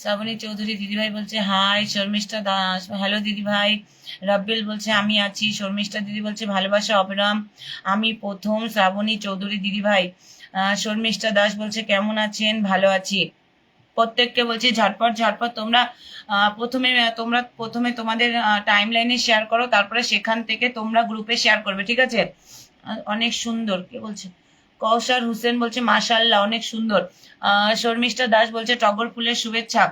শ্রাবণী চৌধুরী দিদিভাই বলছে, high, Sharmistha Das hello দিদিভাই। রাব্বিল বলছে, আমি আছি। শর্মিষ্ঠা দিদি বলছে, ভালোবাসা অবিরাম। আমি প্রথম শ্রাবণী চৌধুরী দিদিভাই। শর্মিষ্ঠা দাস বলছে, কেমন আছেন? ভালো আছি। প্রত্যেককে বলছি, ঝটপট ঝটপট, তোমরা প্রথমে তোমরা প্রথমে তোমাদের টাইম লাইনে শেয়ার করো, তারপরে সেখান থেকে তোমরা গ্রুপে শেয়ার করবে, ঠিক আছে? অনেক সুন্দর, কে বলছে? কৌশার হোসেন বলছে মাশাল্লাহ অনেক সুন্দর। শর্মিষ্ঠা দাস বলছে, টগর ফুলের শুভেচ্ছা।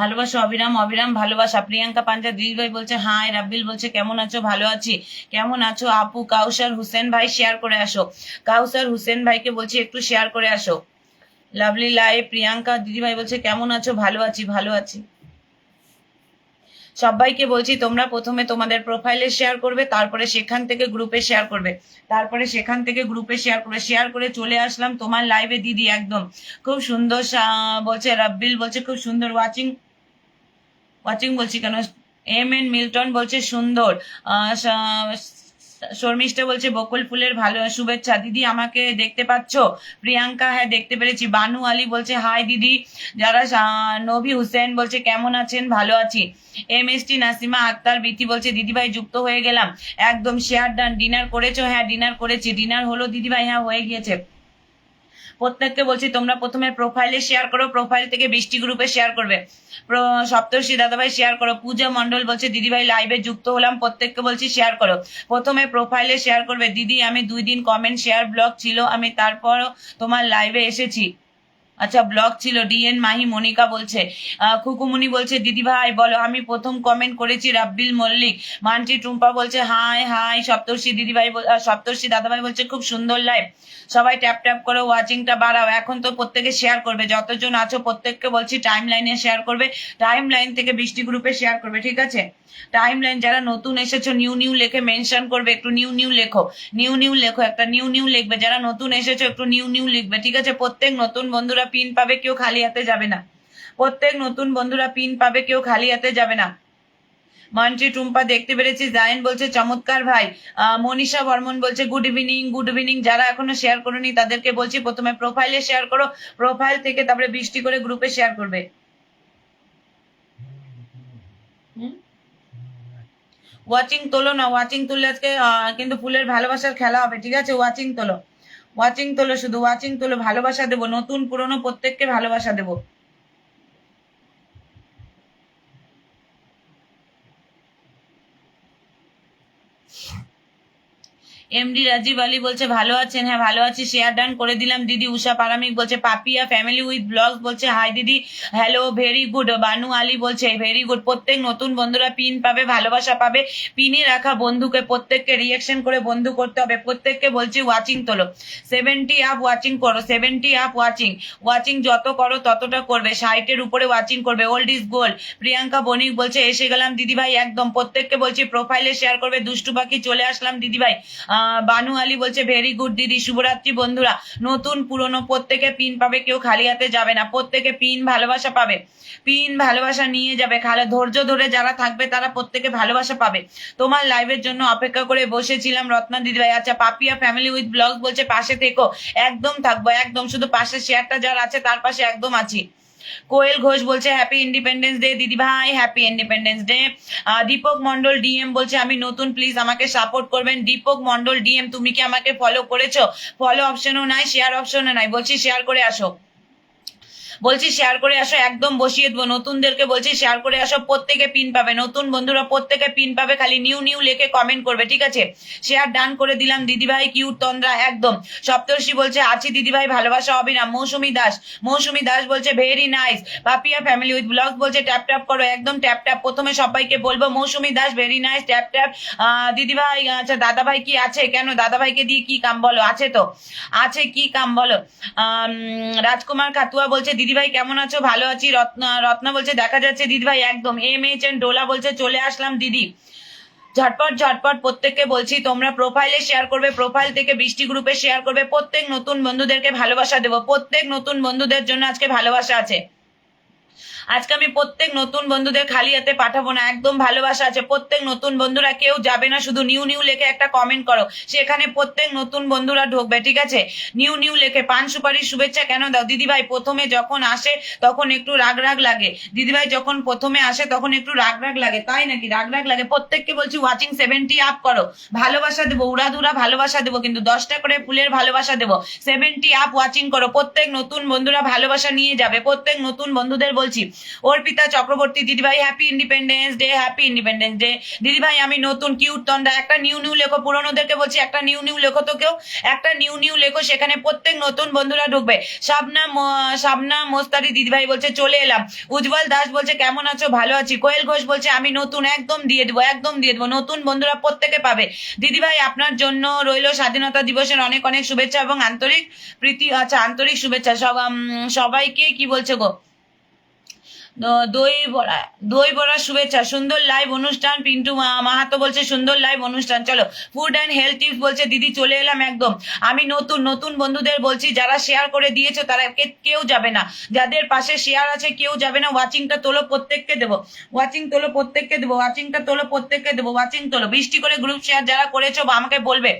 ভালোবাসা অবিরাম অবিরাম ভালোবাসা। প্রিয়াঙ্কা পাঞ্জা দিদিভাই বলছে, হাই, রাব্বিল বলছে, কেমন আছো? ভালো আছি। কেমন আছো আপু? কাউসার হুসেন ভাই শেয়ার করে আসো। কাউসার হুসেন ভাইকে বলছি, একটু শেয়ার করে আসো। লাভলি লাইভ, প্রিয়াঙ্কা দিদিভাই বলছে, কেমন আছো? ভালো আছি ভালো আছি। সবাইকে বলছি, তোমরা প্রথমে তোমাদের প্রোফাইলে শেয়ার করবে, তারপরে সেখান থেকে গ্রুপে শেয়ার করবে। তারপরে সেখান থেকে গ্রুপে শেয়ার করবে। শেয়ার করে চলে আসলাম তোমার লাইভে দিদি একদম। খুব সুন্দর বলছে রাব্বিল, বলছে খুব সুন্দর ওয়াচিং ওয়াচিং বলছি কেন? এম এন মিল্টন বলছে সুন্দর। শর্মিষ্ঠা বলছে, বকুল ফুলের ভালো শুভেচ্ছা। দিদি, আমাকে দেখতে পাচ্ছ? প্রিয়াঙ্কা হ্যাঁ দেখতে পেরেছি। বানু আলী বলছে, হাই দিদি। যারা নভি হুসেন বলছে, কেমন আছেন? ভালো আছি। M S T Nasima Akter Bithi বলছে, দিদিভাই, যুক্ত হয়ে গেলাম। একদম শেয়ার ডান। ডিনার করেছ? হ্যাঁ ডিনার করেছি। ডিনার হলো দিদিভাই। হ্যাঁ হয়ে গিয়েছে। প্রত্যেককে বলছি, তোমরা প্রথমে প্রোফাইলে শেয়ার করো প্রোফাইল থেকে বৃষ্টি গ্রুপে শেয়ার করবে। সপ্তর্ষি দাদাভাই শেয়ার করো, পূজা মন্ডল বলছে, দিদিভাই লাইভে যুক্ত হলাম, প্রত্যেককে বলছি শেয়ার করো। প্রথমে প্রোফাইলে শেয়ার করবে, দিদি আমি দুই দিন কমেন্ট শেয়ার ব্লগ ছিল, আমি তারপরও তোমার লাইভে এসেছি। আচ্ছা ব্লগ ছিল ডিএন মাহি মনিকা বলছে খুকুমুনি বলছে, দিদি ভাই, বলো, আমি প্রথম কমেন্ট করেছি রাব্বিল মল্লিক। মানটি টুম্পা বলছে, হাই হাই, সপ্তর্ষি দিদি ভাই সপ্তর্ষি দাদাভাই বলছে, খুব সুন্দর লাইভ সবাই ট্যাপ ট্যাপ করে ওয়াচিংটা বাড়াও। এখন তো প্রত্যেকে শেয়ার করবে। যতজন আছো, প্রত্যেককে বলছি টাইম লাইনে শেয়ার করবে। টাইম লাইন থেকে বৃষ্টি গ্রুপে শেয়ার করবে, ঠিক আছে? টাইম লাইন যারা নতুন এসেছ নিউ নিউ লেখে মেনশন করবে, একটু নিউ নিউ লেখো। নিউ নিউ লেখো, একটা নিউ নিউ লিখবে। যারা নতুন এসেছ, একটু নিউ নিউ লিখবে, ঠিক আছে? প্রত্যেক নতুন বন্ধুরা পিন পাবে কেউ খালি হাতে যাবে না। প্রত্যেক নতুন বন্ধুরা পিন পাবে কেউ খালি হাতে যাবে না। মন্ট্রি টুম্পা, দেখতে পেরেছি জায়েন বলছে, চমৎকার ভাই। মনীষা বর্মন বলছে, গুড ইভিনিং গুড ইভিনিং। যারা এখনও শেয়ার করোনি, তাদেরকে বলছি, প্রথমে প্রোফাইলে শেয়ার করো, প্রোফাইল থেকে তারপরে বৃষ্টি করে গ্রুপে শেয়ার করবে। ওয়াচিং তোলো না, ওয়াচিং তুললে আজকে কিন্তু ফুলের ভালোবাসার খেলা হবে, ঠিক আছে? ওয়াচিং তোলো। ওয়াচিং তোলো শুধু ওয়াচিং তোলো ভালোবাসা দেবো নতুন পুরনো প্রত্যেককে ভালোবাসা দেবো। এমডি রাজীব আলী বলছে, ভালো আছেন হ্যাঁ ভালো আছি। শেয়ার ডান করে দিলাম, দিদি উষা পারামিক বলছে, পাপিয়া ফ্যামিলি উইথ ব্লগস বলছে হাই দিদি hello very good Banu Ali বলছে ভেরি গুড প্রত্যেক নতুন বন্ধুরা পিন পাবে, ভালোবাসা পাবে। পিনে রাখা বন্ধুকে প্রত্যেককে রিয়েকশন করে বন্ধু করতে হবে। প্রত্যেককে বলছি ওয়াচিং তোলো। সেভেন্টি আপ ওয়াচিং করো সেভেন্টি আপ ওয়াচিং ওয়াচিং যত করো, ততটা করবে। সাইটের উপরে ওয়াচিং করবে। Old is gold Priyanka Banik বলছে, এসে গেলাম দিদিভাই, একদম। প্রত্যেককে বলছি প্রোফাইলে শেয়ার করবে, দুষ্টু পাখি চলে আসলাম দিদিভাই। বানু আলী বলছে ভেরি গুড দিদি, শুভরাত্রি বন্ধুরা। নতুন, পুরনো, প্রত্যেকে পিন পাবে, কেউ খালি হাতে যাবে না। প্রত্যেকে পিন ভালোবাসা পাবে। পিন ভালোবাসা নিয়ে যাবে। খালে ধৈর্য ধরে যারা থাকবে, তারা প্রত্যেকে ভালোবাসা পাবে। তোমার লাইভের জন্য অপেক্ষা করে বসেছিলাম রত্না দিদিভাই। আচ্ছা পাপিয়া ফ্যামিলি উইথ ব্লগ বলছে, পাশে থেকো। একদম থাকব, একদম। শুধু পাশে শেয়ারটা যার আছে, তার পাশে একদম আছি। কোয়েল ঘোষ বলছে হ্যাপি ইন্ডিপেন্ডেন্স ডে দিদি ভাই happy independence day Dipak Mondal DM বলছে, আমি নতুন প্লিজ আমাকে সাপোর্ট করবেন। দীপক মন্ডল ডিএম তুমি কি আমাকে ফলো করেছ? ফলো অপশনও নাই শেয়ার অপশনও নাই। বলছি শেয়ার করে আসো। বলছি শেয়ার করে আসো, একদম বসিয়ে দেবো। নতুনদেরকে বলছি শেয়ার করে আসো, প্রত্যেকে পিন পাবে। নতুন বন্ধুরা প্রত্যেকে পিন পাবে, খালি নিউ নিউ লেখে কমেন্ট করবে, ঠিক আছে? শেয়ার ডান করে দিলাম, দিদিভাই কিউট তন্দ্রা, একদম। সপ্তর্ষি বলছে, আছি দিদিভাই, ভালোবাসা না মৌসুমি দাস। মৌসুমি দাস বলছে very nice Papiya family with blog বলছে ট্যাপ ট্যাপ করো, একদম ট্যাপ ট্যাপ প্রথমে সবাইকে বলব, Mousumi Das very nice tap tap দিদিভাই আচ্ছা দাদাভাই কি আছে? কেন? দাদাভাইকে দিয়ে কি কাম বলো? আছে তো। আছে কি কাম বলো? রাজকুমার খাতুয়া বলছে দিদিভাই, কেমন আছো? ভালো আছি। রত্না রত্না বলছে, দেখা যাচ্ছে দিদিভাই, একদম। এম এইচ এন ডোলা বলছে, চলে আসলাম দিদি। ঝটপট ঝটপট প্রত্যেককে বলছি, তোমরা প্রোফাইলে শেয়ার করবে প্রোফাইল থেকে বৃষ্টি গ্রুপে শেয়ার করবে। প্রত্যেক নতুন বন্ধুদেরকে ভালোবাসা দেবো। প্রত্যেক নতুন বন্ধুদের জন্য আজকে ভালোবাসা আছে। আজকে আমি প্রত্যেক নতুন বন্ধুদের খালি হাতে পাঠাবো না, একদম ভালোবাসা আছে। প্রত্যেক নতুন বন্ধুরা কেউ যাবে না, শুধু নিউ নিউ লেখে একটা কমেন্ট করো। সেখানে প্রত্যেক নতুন বন্ধুরা ঢুকবে, ঠিক আছে? নিউ নিউ লেখে, পান সুপারির শুভেচ্ছা কেন দাও? দিদিভাই প্রথমে যখন আসে, তখন একটু রাগ রাগ লাগে। দিদিভাই যখন প্রথমে আসে, তখন একটু রাগ রাগ লাগে। তাই নাকি? রাগ রাগ লাগে। প্রত্যেককে বলছি ওয়াচিং সেভেন্টি আপ করো। ভালোবাসা দেবো, উড়াধুরা ভালোবাসা দেবো, কিন্তু দশটা করে ফুলের ভালোবাসা দেবো। সেভেন্টি আপ ওয়াচিং করো। প্রত্যেক নতুন বন্ধুরা ভালোবাসা নিয়ে যাবে। প্রত্যেক নতুন বন্ধুদের বলছি অর্পিতা চক্রবর্তী, দিদিভাই happy independence day happy independence day দিদিভাই, আমি নতুন কিউট তন্ডা, একটা নিউ নিউ লেখো, পুরোনোদেরকে বলছি, একটা নিউ নিউ লেখো তো কেউ, একটা নিউ নিউ লেখো, সেখানে প্রত্যেক নতুন বন্ধুরা ঢুকবে। শাবনা ম- শাবনা মোস্তারি দিদিভাই বলছে, চলে এলাম। উজ্জ্বল দাস বলছে, কেমন আছো? ভালো আছি। কোয়েল ঘোষ বলছে, আমি নতুন, একদম দিয়ে দেবো, একদম দিয়ে দেবো। নতুন বন্ধুরা প্রত্যেকে পাবে। দিদিভাই, আপনার জন্য রইল স্বাধীনতা দিবসের অনেক অনেক শুভেচ্ছা এবং আন্তরিক প্রীতি আচ্ছা আন্তরিক শুভেচ্ছা। সব সবাইকে কি বলছে গো? দই বড়া দই বড়া শুভেচ্ছা। সুন্দর লাইভ অনুষ্ঠান, পিন্টু মাহাতো বলছে, সুন্দর লাইভ অনুষ্ঠান। চলো ফুড অ্যান্ড হেলথ টিপস বলছে, দিদি চলে এলাম একদম। আমি নতুন নতুন বন্ধুদের বলছি, যারা শেয়ার করে দিয়েছ, তারা কেউ যাবে না। যাদের পাশে শেয়ার আছে, কেউ যাবে না। ওয়াচিংটা তোলো, প্রত্যেককে দেবো। ওয়াচিং তোলো, প্রত্যেককে দেবো। ওয়াচিংটা তোলো, প্রত্যেককে দেবো। ওয়াচিং তোলো। বৃষ্টি করে গ্রুপ শেয়ার যারা করেছ, বা আমাকে বলবে।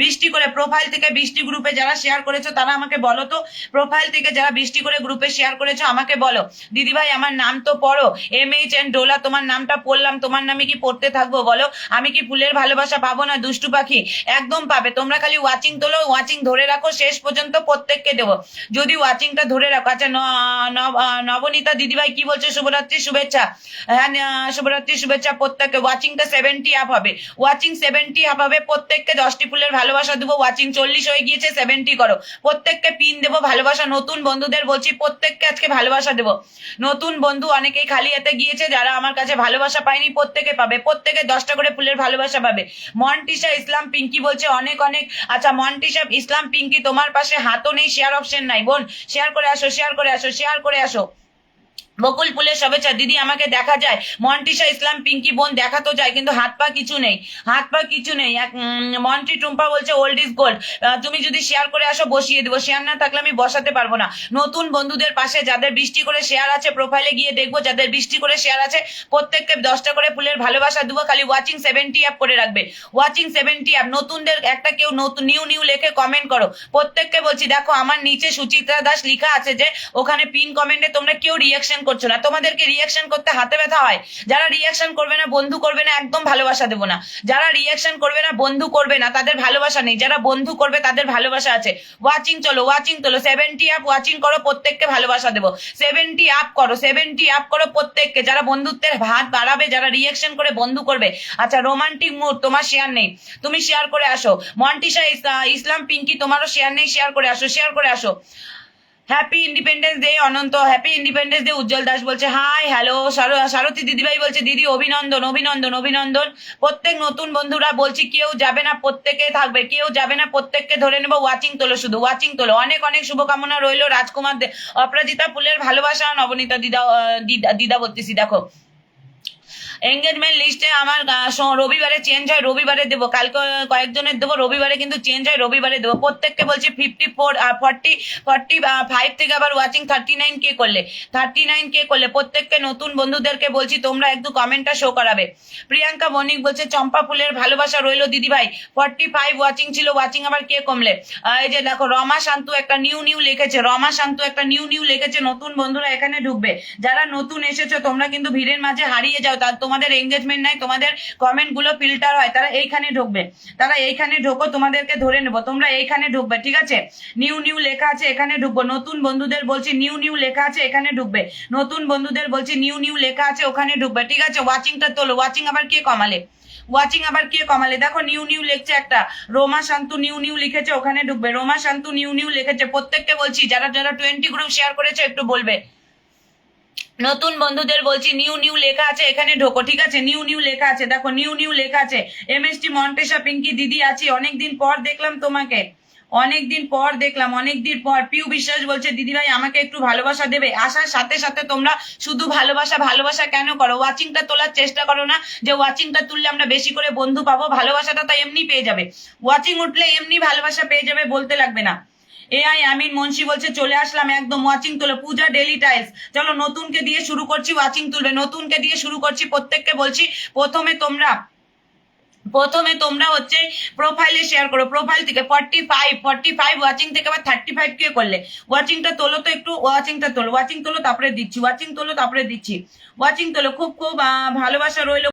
বৃষ্টি করে প্রোফাইল থেকে বৃষ্টি গ্রুপে যারা শেয়ার করেছ, তারা আমাকে বলো তো। প্রোফাইল থেকে যারা বৃষ্টি করে গ্রুপে শেয়ার করেছ, আমাকে বলো। দিদি ভাই আমার নাম তো পড়ো। এম এইচ এন ডোলা তোমার নামটা পড়লাম, তোমার নামে কি পড়তে থাকব বলো? আমি কি ফুলের ভালোবাসা পাবো না, দুষ্টু পাখি? একদম পাবে। তোমরা খালি ওয়াচিং তোলো ওয়াচিং ধরে রাখো, শেষ পর্যন্ত প্রত্যেককে দেবো। যদি ওয়াচিংটা ধরে রাখো আচ্ছা নবনীতা দিদিভাই কি বলছে? শুভরাত্রি, শুভেচ্ছা। হ্যাঁ শুভরাত্রি, শুভেচ্ছা প্রত্যেককে। ওয়াচিংটা সেভেন্টি আপ হবে। ওয়াচিং সেভেন্টি আপ হবে, প্রত্যেককে দশটি ফুলের ভালোবাসা দেবো। ওয়াচিং চল্লিশ হয়ে গিয়েছে সেভেন্টি করো। প্রত্যেককে পিন দেবো, ভালোবাসা নতুন বন্ধুদের বলছি, প্রত্যেককে আজকে ভালোবাসা দেবো। নতুন বন্ধু অনেকেই খালি হাতে গিয়েছে, যারা আমার কাছে ভালোবাসা পায়নি, প্রত্যেকে পাবে, প্রত্যেকে দশটা করে ফুলের ভালোবাসা পাবে। মন্টিসা ইসলাম পিঙ্কি বলছে, অনেক অনেক। আচ্ছা মন্টিসা, ইসলাম পিঙ্কি তোমার পাশে হাতও নেই শেয়ার অপশন নাই। বোন শেয়ার করে আসো শেয়ার করে আসো শেয়ার করে আসো। বকুল ফুলের শুভেচ্ছা। দিদি, আমাকে দেখা যায়। মন্টিসা ইসলাম, পিঙ্কি বোন, দেখা তো যায়, কিন্তু হাত পা কিছু নেই। হাত পা কিছু নেই। এক মন্টি টুম্পা বলছে ওল্ড ইজ গোল্ড তুমি যদি শেয়ার করে আসো, বসিয়ে দেবো। শেয়ার না থাকলে আমি বসাতে পারব না। নতুন বন্ধুদের পাশে যাদের বৃষ্টি করে শেয়ার আছে প্রোফাইলে গিয়ে দেখব, যাদের বৃষ্টি করে শেয়ার আছে, প্রত্যেককে দশটা করে ফুলের ভালোবাসা দেবো। খালি ওয়াচিং সেভেন্টি অ্যাপ করে রাখবে। ওয়াচিং সেভেন্টি অ্যাপ নতুনদের একটা কেউ নতুন নিউ নিউ লেখে কমেন্ট করো। প্রত্যেককে বলছি, দেখো, আমার নিচে সুচিত্রা দাস লেখা আছে যে, ওখানে পিন কমেন্টে তোমরা কেউ রিয়াকশন করছ না। তোমাদেরকে রিয়াকশন করতে হাতে ব্যথা হয়। যারা রিয়াকশন করবে না, বন্ধু করবে না, একদম ভালোবাসা দেবো না। যারা রিয়াকশন করবে না, বন্ধু করবে না, তাদের ভালোবাসা নেই। যারা বন্ধু করবে, তাদের ভালোবাসা আছে। ওয়াচিং চলো ওয়াচিং চলো সেভেন্টি আপ ওয়াচিং করো, প্রত্যেককে ভালোবাসা দেবো। সেভেন্টি আপ করো সেভেন্টি আপ করো প্রত্যেককে। যারা বন্ধুত্বের হাত বাড়াবে, যারা রিয়াকশন করে বন্ধু করবে আচ্ছা রোমান্টিক মুড তোমার শেয়ার নেই। তুমি শেয়ার করে আসো। মন্টিসা ইস- ইসলাম পিঙ্কি, তোমারও শেয়ার নেই শেয়ার করে আসো শেয়ার করে আসো। Happy independence day Ananta. Happy independence day Ujjwal Das বলছে হাই হ্যালো সারথী দিদিভাই বলছে, দিদি, অভিনন্দন অভিনন্দন অভিনন্দন। প্রত্যেক নতুন বন্ধুরা বলছি, কেউ যাবে না, প্রত্যেকে থাকবে। কেউ যাবে না, প্রত্যেককে ধরে নেব ওয়াচিং তোলো শুধু ওয়াচিং তোলো। অনেক অনেক শুভকামনা রইল রাজকুমার অপরাজিতা ফুলের ভালোবাসা, নবনীতা দিদা দিদা বলতেছি দেখো। এঙ্গেজমেন্ট লিস্টে আমার রবিবারে চেঞ্জ হয়, রবিবারে দেবো। কালকে কয়েকজনের দেবো, রবিবারে কিন্তু চেঞ্জ হয়, রবিবারে দেবো। প্রত্যেককে বলছি fifty four forty forty five থেকে আবার ওয়াচিং থার্টি নাইন কে করলে। থার্টি নাইন কে করলে প্রত্যেককে নতুন বন্ধুদেরকে বলছি, তোমরা একটু কমেন্টটা শো করাবে। প্রিয়াঙ্কা বণিক বলছে, চম্পা ফুলের ভালোবাসা রইল দিদি ভাই ফর্টি ফাইভ ওয়াচিং ছিল ওয়াচিং আবার কে কমলে? এই যে দেখো, রমা শান্তু একটা নিউ নিউ লিখেছে, রমা শান্তু একটা নিউ নিউ লিখেছে, নতুন বন্ধুরা এখানে ঢুকবে। যারা নতুন এসেছ, তোমরা কিন্তু ভিড়ের মাঝে হারিয়ে যাও, তার তোমাদের এঙ্গেজমেন্ট নাই, তোমাদের কমেন্টগুলো ফিল্টার হয়, তারা এইখানে ঢুকবে। তারা এইখানে ঢোকো, তোমাদেরকে ধরে নেব, তোমরা এইখানে ঢুকবে, ঠিক আছে? নিউ নিউ লেখা আছে, এখানে ঢুকবো। নতুন বন্ধুদের বলছি নিউ নিউ লেখা আছে, এখানে ঢুকবে। নতুন বন্ধুদের বলছি নিউ নিউ লেখা আছে, ওখানে ঢুকবে, ঠিক আছে? ওয়াচিংটা তোলো ওয়াচিং আবার কে কমালে? ওয়াচিং আবার কে কমালে? দেখো নিউ নিউ লিখছে একটা, রোমা শান্তু নিউ নিউ লিখেছে, ওখানে ঢুকবে। রোমা শান্তু নিউ নিউ লিখেছে, প্রত্যেককে বলছি, যারা যারা টোয়েন্টি গ্রুপ শেয়ার করেছে, একটু বলবে। নতুন বন্ধুদের বলছি নিউ নিউ লেখা আছে, এখানে ঢোকো, ঠিক আছে? নিউ নিউ লেখা আছে, দেখো নিউ নিউ লেখা আছে। M S T Montesa Pinky দিদি আছি, অনেকদিন পর দেখলাম তোমাকে। অনেকদিন পর দেখলাম, অনেকদিন পর। পিউ বিশ্বাস বলছে দিদি ভাই আমাকে একটু ভালোবাসা দেবে। আসার সাথে সাথে তোমরা শুধু ভালোবাসা ভালোবাসা কেন করো? ওয়াচিংটা তোলার চেষ্টা করো না, যে ওয়াচিংটা তুললে আমরা বেশি করে বন্ধু পাবো। ভালোবাসাটা তো এমনি পেয়ে যাবে। ওয়াচিং উঠলে এমনি ভালোবাসা পেয়ে যাবে বলতে লাগবে না। এআই আমিন মুন্সি বলছে, চলে আসলাম একদম ওয়াচিং তুলে পূজা ডেলি টাইলস চলো নতুনকে দিয়ে শুরু করছি ওয়াচিং তুলবে নতুনকে দিয়ে শুরু করছি, প্রত্যেককে বলছি, প্রথমে তোমরা প্রথমে তোমরা হচ্ছে প্রোফাইলে শেয়ার করো। প্রোফাইল থেকে forty five forty five watching থেকে আবার থার্টি ফাইভ কে করলে। ওয়াচিংটা তোলো তো একটু ওয়াচিংটা তোলো। ওয়াচিং তোলো, তারপরে দিচ্ছি। ওয়াচিং তোলো, তারপরে দিচ্ছি। ওয়াচিং তোলো, খুব খুব ভালোবাসা রইল।